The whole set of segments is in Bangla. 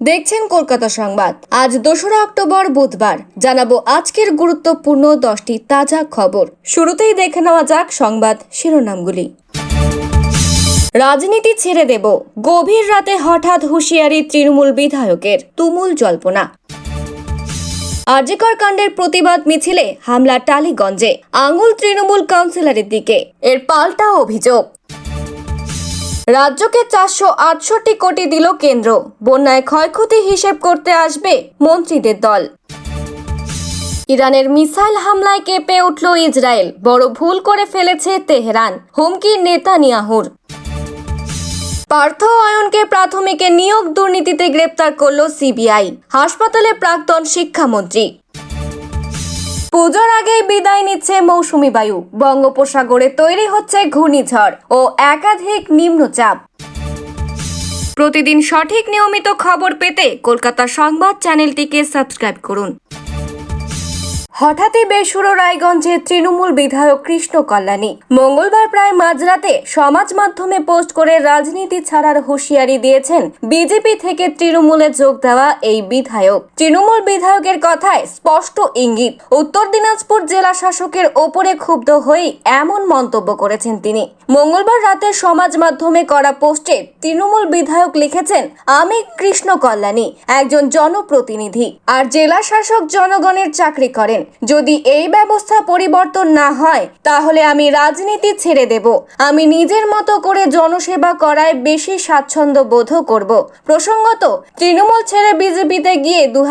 দেখছেন কলকাতা সংবাদ। আজ দোসরা অক্টোবর, বুধবার। জানাব আজকের গুরুত্বপূর্ণ দশটি তাজা খবর। শুরুতেই দেখে নেওয়া যাক সংবাদ শিরোনামগুলি। রাজনীতি ছেড়ে দেব। গভীর রাতে হঠাৎ হুঁশিয়ারি তৃণমূল বিধায়কের তুমুল জল্পনা। আরজিকর কাণ্ডের প্রতিবাদ মিছিলে হামলা টালিগঞ্জে। আঙুল তৃণমূল কাউন্সিলরের দিকে। এর পাল্টা অভিযোগ। রাজ্যকে চারশো আটষট্টি কোটি দিল কেন্দ্র। বন্যায় ক্ষয়ক্ষতি হিসেব করতে আসবে মন্ত্রীদের দল। ইরানের মিসাইল হামলায় কেঁপে উঠল ইসরায়েল। বড় ভুল করে ফেলেছে তেহরান। হুমকি নেতানিয়াহুর। পার্থ অয়নকে প্রাথমিকে নিয়োগ দুর্নীতিতে গ্রেপ্তার করল সিবিআই। হাসপাতালে প্রাক্তন শিক্ষামন্ত্রী। পুজোর আগেই বিদায় নিচ্ছে মৌসুমি বায়ু। বঙ্গোপসাগরে তৈরি হচ্ছে ঘূর্ণিঝড় ও একাধিক নিম্নচাপ। প্রতিদিন সঠিক নিয়মিত খবর পেতে কলকাতা সংবাদ চ্যানেলটিকে সাবস্ক্রাইব করুন। হঠাৎই বেসুরো রায়গঞ্জে তৃণমূল বিধায়ক কৃষ্ণ কল্যাণী। মঙ্গলবার প্রায় মাঝরাতে সমাজ মাধ্যমে পোস্ট করে রাজনীতি ছাড়ার হুঁশিয়ারি দিয়েছেন বিজেপি থেকে তৃণমূলে যোগ দেওয়া এই বিধায়ক। তৃণমূল বিধায়কের কথায় স্পষ্ট ইঙ্গিত। উত্তর দিনাজপুর জেলা শাসকের ওপরে ক্ষুব্ধ হয়েই এমন মন্তব্য করেছেন তিনি। মঙ্গলবার রাতে সমাজ মাধ্যমে করা পোস্টে তৃণমূল বিধায়ক লিখেছেন, আমি কৃষ্ণ কল্যাণী, একজন জনপ্রতিনিধি, আর জেলা শাসক জনগণের চাকরি করেন। যদি এই ব্যবস্থা পরিবর্তন না হয়, তাহলে আমি রাজনীতি ছেড়ে দেব। আমি নিজের মতো করে জনসেবা করায় বেশি স্বাচ্ছন্দ্য বোধ করব। প্রসঙ্গত, তৃণমূল ছেড়ে বিজেপিতে গিয়ে দু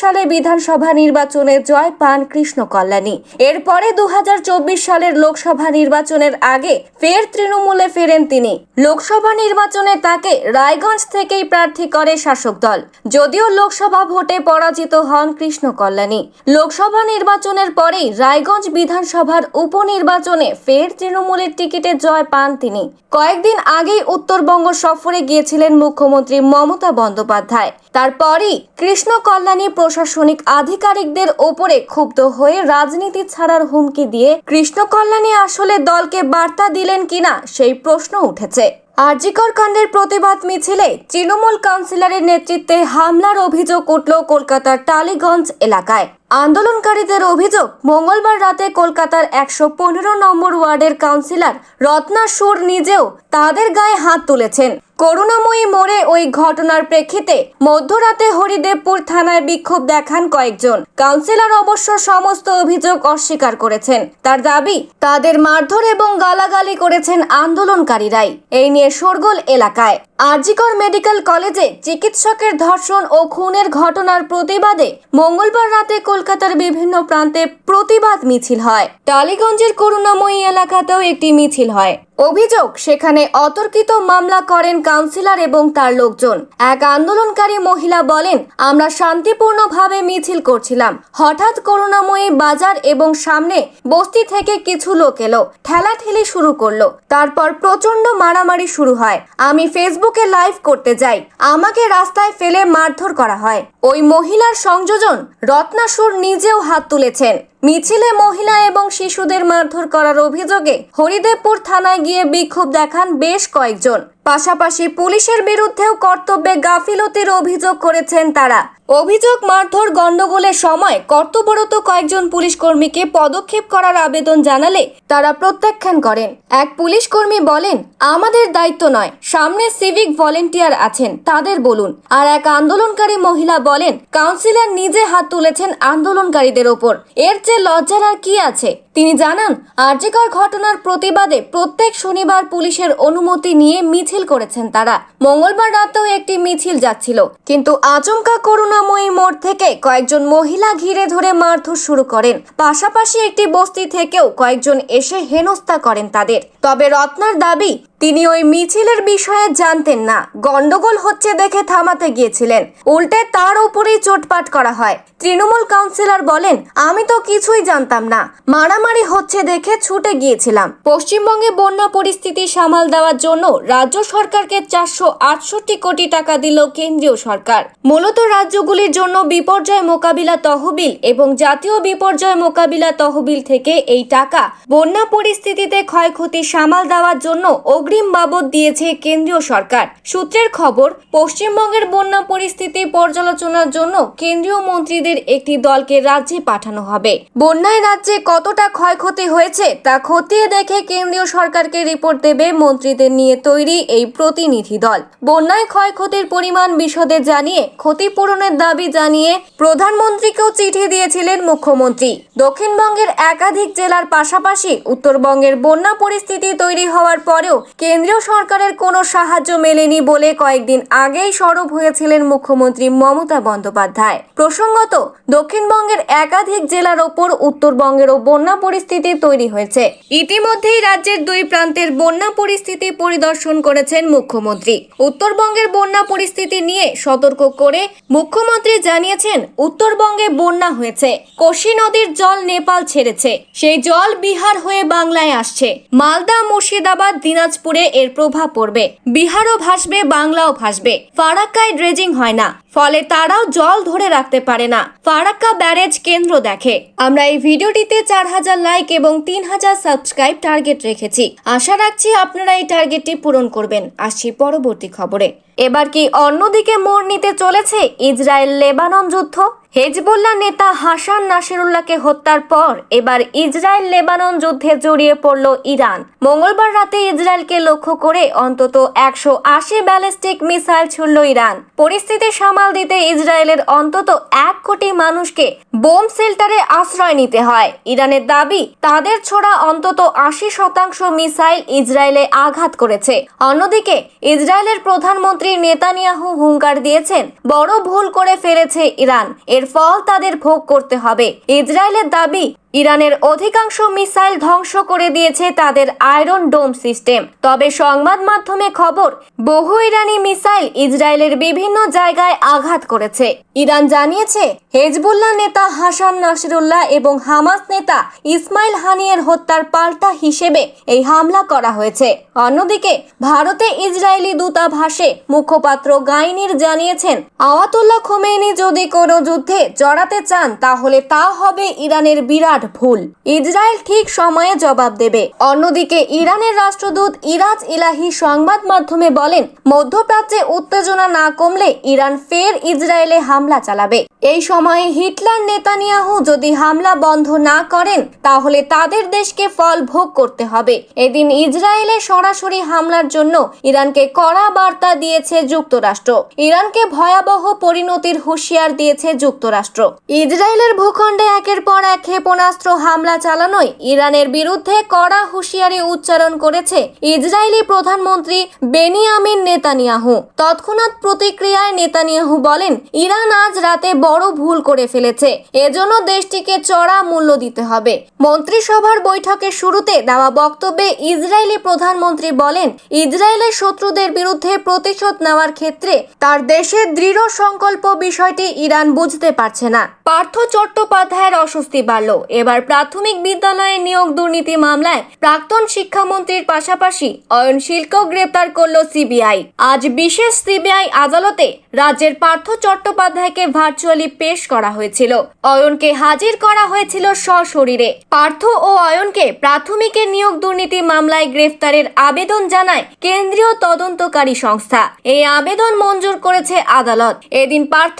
সালে বিধানসভা নির্বাচনে জয় পান কৃষ্ণ কল্যাণী। এরপরে দু হাজার চব্বিশ সালের লোকসভা নির্বাচনের আগে ফের তৃণমূলে ফেরেন তিনি। লোকসভা নির্বাচনে তাকে রায়গঞ্জ থেকেই প্রার্থী করে শাসক দল। যদিও লোকসভা ভোটে পরাজিত হন কৃষ্ণ কল্যাণী। লোকসভা নির্বাচনের পরেই রায়গঞ্জ বিধানসভার উপনির্বাচনে ফের তৃণমূলের টিকিটে জয় পান তিনি। কয়েকদিন আগেই উত্তরবঙ্গ সফরে গিয়েছিলেন মুখ্যমন্ত্রী মমতা বন্দ্যোপাধ্যায়। তারপরই কৃষ্ণ কল্যাণী প্রশাসনিক আধিকারিকদের ওপরে ক্ষুব্ধ হয়ে রাজনীতি ছাড়ার হুমকি দিয়ে কৃষ্ণ কল্যাণী আসলে দলকে বার্তা দিলেন কিনা সেই প্রশ্ন উঠেছে। আরজিকর কাণ্ডের প্রতিবাদ মিছিলে তৃণমূল কাউন্সিলরের নেতৃত্বে হামলার অভিযোগ উঠল কলকাতার টালিগঞ্জ এলাকায়। আন্দোলনকারীদের অভিযোগ, মঙ্গলবার রাতে কলকাতার একশো পনেরো নম্বর ওয়ার্ডের কাউন্সিলর রত্না সুর নিজেও তাদের গায়ে হাত তুলেছেন। করুণাময়ী মোড়ে ওই ঘটনার প্রেক্ষিতে মধ্যরাতে হরিদেবপুর থানায় বিক্ষোভ দেখান কয়েকজন। কাউন্সিলর অবশ্য সমস্ত অভিযোগ অস্বীকার করেছেন। তার দাবি, তাদের মারধর এবং গালাগালি করেছেন আন্দোলনকারীরাই। এই নিয়ে শোরগোল এলাকায়। আরজিকর মেডিকেল কলেজে চিকিৎসকের ধর্ষণ ও খুনের ঘটনার প্রতিবাদে মঙ্গলবার রাতে কলকাতার বিভিন্ন প্রান্তে প্রতিবাদ মিছিল হয়। টালিগঞ্জের করুণাময়ী এলাকাতেও একটি মিছিল হয়। অভিযোগ, সেখানে অতর্কিত মামলা করেন কাউন্সিলর এবং তার লোকজন। এক আন্দোলনকারী মহিলা বলেন, আমরা শান্তিপূর্ণভাবে মিছিল করছিলাম। হঠাৎ করুণাময়ী বাজার এবং সামনে বস্তি থেকে কিছু লোক এলো। ঠেলাঠেলি শুরু করল। তারপর প্রচণ্ড মারামারি শুরু হয়। আমি ফেসবুকে লাইভ করতে যাই। আমাকে রাস্তায় ফেলে মারধর করা হয়। ওই মহিলার সংযোজন রত্নাসুর নিজেও হাত তুলেছেন। মিছিলে মহিলা এবং শিশুদের মারধর করার অভিযোগে হরিদেবপুর থানায় গিয়ে বিক্ষোভ দেখান বেশ কয়েকজন। পাশাপাশি পুলিশের বিরুদ্ধেও কর্তব্যে গাফিলতির অভিযোগ করেছেন তারা। অভিযোগ মারধর গন্ডগোলের সময় কর্তব্যরত কয়েকজন পুলিশ কর্মীকে পদক্ষেপ করার আবেদন জানালে তারা প্রত্যাখ্যান করেন। এক পুলিশ কর্মী বলেন, আমাদের দায়িত্ব নয়, সামনে সিভিক ভলেন্টিয়ার আছেন, তাদের বলুন। আর এক আন্দোলনকারী মহিলা বলেন, কাউন্সিলর নিজে হাত তুলেছেন আন্দোলনকারীদের ওপর। এর চেয়ে লজ্জার আর কি আছে? তিনি জানান, আর্যিকর ঘটনার প্রতিবাদে প্রত্যেক শনিবার পুলিশের অনুমতি নিয়ে মিছিল করেছেন তারা। মঙ্গলবার রাতেও একটি মিছিল যাচ্ছিল, কিন্তু আচমকা করুণাময়ী মোড় থেকে কয়েকজন মহিলা ঘিরে ধরে মারধর শুরু করেন। পাশাপাশি একটি বস্তি থেকেও কয়েকজন এসে হেনস্থা করেন তাদের। তবে রত্নার দাবি, তিনি ওই মিছিলের বিষয়ে জানতেন না। গন্ডগোল হচ্ছে দেখে থামাতে গিয়েছিলেন। উল্টে তার উপরেই চোটপাট করা হয়। তৃণমূল কাউন্সিলর বলেন, আমি তো কিছুই জানতাম না। মারামারি হচ্ছে দেখে ছুটে গিয়েছিলাম। পশ্চিমবঙ্গে বন্যা পরিস্থিতি সামাল দেওয়ার জন্য রাজ্য সরকারকে চারশো আটষট্টি কোটি টাকা দিল কেন্দ্রীয় সরকার। মূলত রাজ্যগুলির জন্য বিপর্যয় মোকাবিলা তহবিল এবং জাতীয় বিপর্যয় মোকাবিলা তহবিল থেকে এই টাকা বন্যা পরিস্থিতিতে ক্ষয়ক্ষতি সামাল দেওয়ার জন্য অগ্রিম বাবদ দিয়েছে কেন্দ্রীয় সরকার। সূত্রের খবর, পশ্চিমবঙ্গের বন্যা পরিস্থিতি পর্যালোচনার জন্য কেন্দ্রীয় মন্ত্রীদের একটি দলকে রাজ্যে পাঠানো হবে। বন্যায় রাজ্যে কতটা ক্ষয়ক্ষতি হয়েছে তা খতিয়ে দেখে কেন্দ্রীয় সরকারকে রিপোর্ট দেবে মন্ত্রীদের নিয়ে তৈরি এই প্রতিনিধি দল। বন্যায় ক্ষয়ক্ষতির পরিমাণ বিশদে জানিয়ে, ক্ষতিপূরণের দাবি জানিয়ে প্রধানমন্ত্রীকেও চিঠি দিয়েছিলেন মুখ্যমন্ত্রী। দক্ষিণবঙ্গের একাধিক জেলার পাশাপাশি উত্তরবঙ্গের বন্যা পরিস্থিতি তৈরি হওয়ার পরেও কেন্দ্রীয় সরকারের কোনো সাহায্য মেলেনি বলে কয়েকদিন আগেই সরব হয়েছিলেন মুখ্যমন্ত্রী মমতা বন্দ্যোপাধ্যায়। প্রসঙ্গত, দক্ষিণবঙ্গের একাধিক জেলার ওপর উত্তরবঙ্গেরও বন্যা পরিস্থিতি তৈরি হয়েছে। ইতিমধ্যেই রাজ্যের দুই প্রান্তের বন্যা পরিস্থিতি পরিদর্শন করেছেন মুখ্যমন্ত্রী। উত্তরবঙ্গের বন্যা পরিস্থিতি নিয়ে সতর্ক করে মুখ্যমন্ত্রী জানিয়েছেন, উত্তরবঙ্গে বন্যা হয়েছে। কোশি নদীর জল নেপাল ছেড়েছে। সেই জল বিহার হয়ে বাংলায় আসছে। মালদা, মুর্শিদাবাদ, দিনাজপুরে এর প্রভাব পড়বে। বিহারও ভাসবে, বাংলাও ভাসবে। ফারাক্কায় ড্রেজিং হয় না। ফলে তারাও জল ধরে রাখতে পারে না। ফারাক্কা ব্যারেজ কেন্দ্র দেখে। আমরা এই ভিডিওটিতে চার হাজার লাইক এবং তিন হাজার সাবস্ক্রাইব টার্গেট রেখেছি। আশা রাখছি আপনারা এই টার্গেটটি পূরণ করবেন। আসছি পরবর্তী খবরে। এবার কি অন্যদিকে মোড় নিতে চলেছে ইসরায়েল লেবানন যুদ্ধ? হেজবুল্লাহ নেতা হাসান নাসিরুল্লাহকে হত্যার পর এবার ইসরায়েল লেবানন যুদ্ধে জড়িয়ে পড়ল ইরান। মঙ্গলবার রাতে ইসরায়েলকে লক্ষ্য করে অন্তত একশো আশি ব্যালিস্টিক মিসাইল ছুড়ল ইরান। পরিস্থিতি সামাল দিতে ইসরায়েলের অন্তত এক কোটি মানুষকে বোম শেল্টারে আশ্রয় নিতে হয়। ইরানের দাবি, তাদের ছোড়া অন্তত আশি শতাংশ মিসাইল ইসরায়েলে আঘাত করেছে। অন্যদিকে, ইসরায়েলের প্রধানমন্ত্রী নেতানিয়াহু হুঙ্কার দিয়েছেন, বড় ভুল করে ফেলেছে ইরান। এর ফল তাদের ভোগ করতে হবে। ইসরায়েলের দাবি ইরানের অধিকাংশ মিসাইল ধ্বংস করে দিয়েছে তাদের আয়রন ডোম সিস্টেম। তবে সংবাদ মাধ্যমে খবর, বহু ইরানি মিসাইল ইসরায়েলের বিভিন্ন জায়গায় আঘাত করেছে। ইরান জানিয়েছে, হেজবুল্লাহ নেতা হাসান নাসিরুল্লাহ এবং হামাস নেতা ইসমাইল হানিয়ের হত্যার পাল্টা হিসেবে এই হামলা করা হয়েছে। অন্যদিকে, ভারতে ইসরায়েলি দূতাভাসে মুখপাত্র গাইনির জানিয়েছেন, আওয়াতুল্লাহ খোমেনি যদি কোনো যুদ্ধে জড়াতে চান, তাহলে তা হবে ইরানের বিরাট ভুল। ইসরায়েল ঠিক সময়ে জবাব দেবে। অন্যদিকে ইরানের রাষ্ট্রদূত ইরাজ ইলাহি সংবাদ মাধ্যমে বলেন, মধ্যপ্রাচ্যে উত্তেজনা না কমলে ইরান ফের ইসরায়েলে হামলা চালাবে। এই সময়ে হিটলার নেতানিয়াহু যদি হামলা বন্ধ না করেন, তাহলে তাদের দেশকে ফল ভোগ করতে হবে। এদিন ইসরায়েলে সরাসরি হামলার জন্য ইরানকে কড়া বার্তা দিয়েছে যুক্তরাষ্ট্র। ইরানকে ভয়াবহ পরিণতির হুঁশিয়ার দিয়েছে যুক্তরাষ্ট্র। ইসরায়েলের ভূখণ্ডে একের পর এক ক্ষেপণাস্ত্র হামলা চালানোয় ইরানের বিরুদ্ধে কড়া হুঁশিয়ারি উচ্চারণ করেছে ইসরায়েলি প্রধানমন্ত্রী বেনিয়ামিন নেতানিয়াহু। তৎক্ষণাৎ প্রতিক্রিয়ায় নেতানিয়াহু বলেন, ইরান আজ রাতে বড় ভুল করে ফেলেছে। এজন্য দেশটিকে চড়া মূল্য দিতে হবে। মন্ত্রিসভার বৈঠকের শুরুতে দেওয়া বক্তব্যে ইসরায়েলি প্রধানমন্ত্রী বলেন ইসরায়েলের শত্রুদের বিরুদ্ধে প্রতিশোধ নেওয়ার ক্ষেত্রে তার দেশের দৃঢ় সংকল্প বিষয়টি ইরান বুঝতে পারছে না। পার্থ চট্টোপাধ্যায়ের অস্বস্তি বাড়ল। এবার প্রাথমিক বিদ্যালয়ে নিয়োগ দুর্নীতি মামলায় প্রাক্তন শিক্ষামন্ত্রীর পাশাপাশি অয়ন শিল্ক গ্রেপ্তার করল সিবিআই। আজ বিশেষ সিবিআই আদালতে রাজ্যের পার্থ চট্টোপাধ্যায়কে ভার্চুয়ালি পেশ করা হয়েছিল। অয়নকে হাজির করা হয়েছিল সশরীরে। পার্থ ও অয়নকে প্রাথমিকের নিয়োগ দুর্নীতি মামলায় গ্রেফতারের আবেদন জানায় কেন্দ্রীয় তদন্তকারী সংস্থা। এই আবেদন মঞ্জুর করেছে আদালত। এদিন পার্থ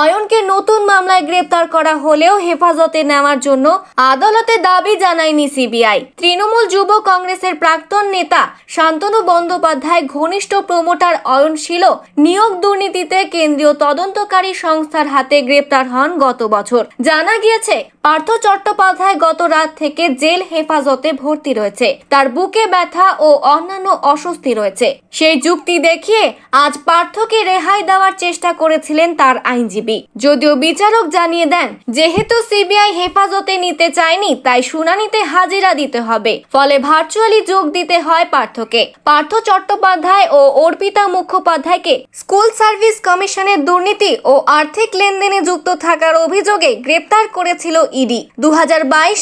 অয়নকে নতুন মামলায় গ্রেপ্তার করা হলেও হেফাজতে নেওয়ার জন্য আদালতে দাবি জানায়নি সিবিআই। তৃণমূল যুব কংগ্রেসের প্রাক্তন নেতা শান্তনু বন্দ্যোপাধ্যায় ঘনিষ্ঠ প্রমোটার অয়ন শিল নিয়োগ দুর্নীতিতে কেন্দ্রীয় তদন্তকারী সংস্থার হাতে গ্রেপ্তার হন গত বছর। জানা গিয়েছে, পার্থ চট্টোপাধ্যায় গত রাত থেকে জেল হেফাজতে ভর্তি রয়েছে। তার বুকে ব্যথা ও অন্যান্য অস্বস্তি রয়েছে। সেই যুক্তি দেখিয়ে আজ পার্থকে রেহাই দেওয়ার চেষ্টা করেছিলেন তার আইনজীবী। যদিও বিচারক জানিয়ে দেন, যেহেতু সিবিআই হেফাজতে নিতে চায়নি, তাই শুনানিতে হাজিরা দিতে হবে। ফলে ভার্চুয়ালি যোগ দিতে হয় পার্থকে। পার্থ চট্টোপাধ্যায় ও অর্পিতা মুখোপাধ্যায়কে স্কুল সার্ভিস কমিশনের দুর্নীতি ও আর্থিক লেনদেনে যুক্ত থাকার অভিযোগে গ্রেপ্তার করেছিল ইডি। দু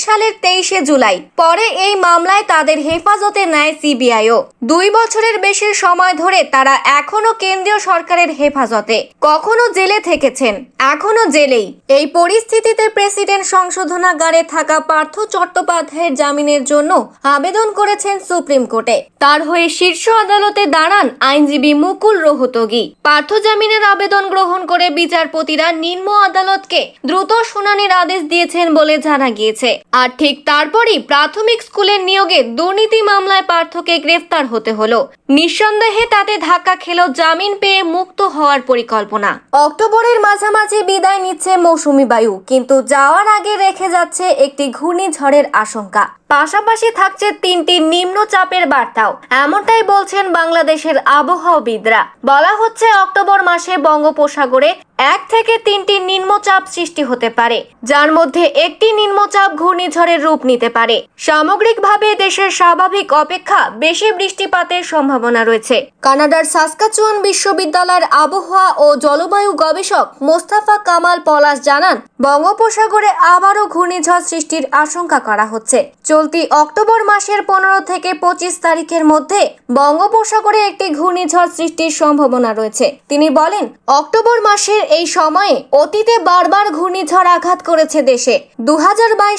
সালের তেইশে জুলাই, পরে এই মামলায় তাদের হেফাজতে নেয় সিবিআইও। দুই বছরের বেশি সময় ধরে তারা এখনও কেন্দ্রীয় সরকারের হেফাজতে। কখনো জেলে থেকেছেন এখনও জেলেই। এই পরিস্থিতিতে প্রেসিডেন্ট সংশোধনাগারে থাকা পার্থ চট্টোপাধ্যায়ের জামিনের জন্য আবেদন করেছেন সুপ্রিম কোর্টে। তার হয়ে শীর্ষ আদালতে দাঁড়ান আইনজীবী মুকুল রোহতগি। পার্থ জামিনের আবেদন গ্রহণ করে বিচারপতিরা নিম্ন আদালতকে দ্রুত শুনানির আদেশ দিয়েছেন বলে জানা গিয়েছে। আর ঠিক তারপরই প্রাথমিক স্কুলের নিয়োগে দুর্নীতি মামলায় পার্থকে গ্রেফতার হতে হলো। নিঃসন্দেহে তাতে ধাক্কা খেলো জামিন পেয়ে মুক্ত হওয়ার পরিকল্পনা। অক্টোবরের মাঝামাঝি বিদায় নিচ্ছে মৌসুমি বায়ু, কিন্তু যাওয়ার আগে রেখে যাচ্ছে একটি ঘূর্ণিঝড়ের আশঙ্কা। পাশাপাশি থাকছে তিনটি নিম্নচাপের বার্তাও। এমনটাই বলছেন বাংলাদেশের আবহাওয়াবিদরা। বলা হচ্ছে অক্টোবর মাসে বঙ্গোপসাগরে এক থেকে তিনটি নিম্নচাপ সৃষ্টি হতে পারে, যার মধ্যে একটি নিম্নচাপ ঘূর্ণিঝড়ের রূপ নিতে পারে। সামগ্রিকভাবে দেশের স্বাভাবিক অপেক্ষা বেশি বৃষ্টিপাতের সম্ভাবনা রয়েছে। কানাডার সাসকাচুয়ান বিশ্ববিদ্যালয়ের আবহাওয়া ও জলবায়ু গবেষক মোস্তাফা কামাল পলাশ জানান, বঙ্গোপসাগরে আবারও ঘূর্ণিঝড় সৃষ্টির আশঙ্কা করা হচ্ছে। চলতি অক্টোবর মাসের পনেরো থেকে পঁচিশ তারিখের মধ্যে বঙ্গোপসাগরে একটি ঘূর্ণিঝড় সৃষ্টির সম্ভাবনা রয়েছে। তিনি বলেন, অক্টোবর মাসের এই সময়ে অতীতে বারবার ঘূর্ণিঝড় আঘাত করেছে দেশে। দু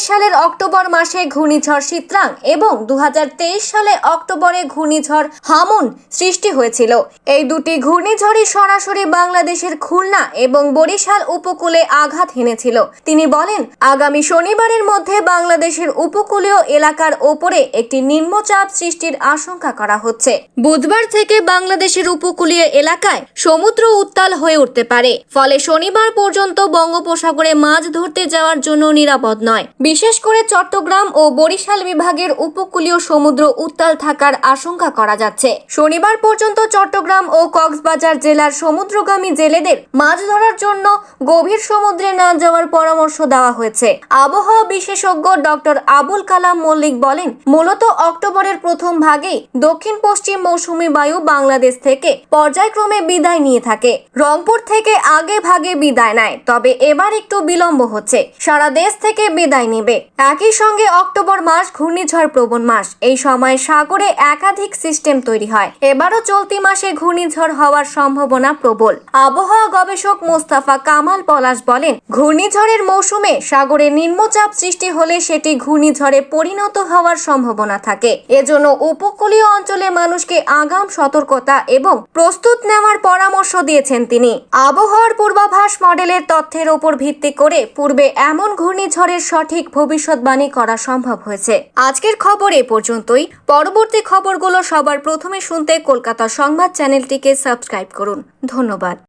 সালের অক্টোবর মাসে ঘূর্ণিঝড় চিত্রাং এবং দু সালে অক্টোবরে ঘূর্ণিঝড় হামুন সৃষ্টি হয়েছিল। এই দুটি ঘূর্ণিঝড়ই সরাসরি বাংলাদেশের খুলনা এবং বরিশাল উপকূলে আঘাত হেনেছিল। তিনি বলেন, আগামী শনিবারের মধ্যে বাংলাদেশের উপকূলীয় এলাকার ওপরে একটি নিম্নচাপ সৃষ্টির আশঙ্কা করা হচ্ছে। বুধবার থেকে বাংলাদেশের উপকূলীয় এলাকায় সমুদ্র উত্তাল হয়ে উঠতে পারে। ফলে শনিবার পর্যন্ত বঙ্গোপসাগরে মাছ ধরতে যাওয়ার জন্য নিরাপদ নয়। বিশেষ করে চট্টগ্রাম ও বরিশাল বিভাগের উপকূলীয় সমুদ্র উত্তাল থাকার আশঙ্কা করা যাচ্ছে। শনিবার পর্যন্ত চট্টগ্রাম ও কক্সবাজার জেলার সমুদ্রগামী জেলেদের মাছ ধরার জন্য গভীর সমুদ্রে না যাওয়ার পরামর্শ দেওয়া হয়েছে। আবহাওয়া বিশেষজ্ঞ ডক্টর আবুল কালাম মল্লিক বলেন, মূলত অক্টোবরের প্রথম ভাগেই দক্ষিণ পশ্চিম মৌসুমী বায়ু বাংলাদেশ থেকে পর্যায়ক্রমে বিদায় নিয়ে থাকে। রংপুর থেকে আগে ভাগে বিদায় নেয়, তবে এবার একটু বিলম্ব হচ্ছে। সারা দেশ থেকে বিদায় নেবে। একই সঙ্গে অক্টোবর মাস ঘূর্ণিঝড় প্রবণ মাস। এই সময় সাগরে একাধিক সিস্টেম তৈরি হয়। এবারও চলতি মাসে ঘূর্ণিঝড় হওয়ার সম্ভাবনা প্রবল। আবহাওয়া গবেষক মোস্তাফা কামাল পলাশ বলেন, ঘূর্ণিঝড়ের মৌসুমে সাগরে নিম্নচাপ সৃষ্টি হলে সেটি ঘূর্ণিঝড়ে পরিণত হওয়ার সম্ভাবনা থাকে। এজন্য উপকূলীয় অঞ্চলে মানুষকে আগাম সতর্কতা এবং প্রস্তুত নেওয়ার পরামর্শ দিয়েছেন তিনি। আবহাওয়ার পূর্বাভাস মডেলের তথ্যের ওপর ভিত্তি করে পূর্বে এমন ঘূর্ণিঝড়ের সঠিক ভবিষ্যৎবাণী করা সম্ভব হয়েছে। আজকের খবর এ পর্যন্তই। পরবর্তী খবরগুলো সবার প্রথমে শুনতে কলকাতা সংবাদ চ্যানেলটিকে সাবস্ক্রাইব করুন। ধন্যবাদ।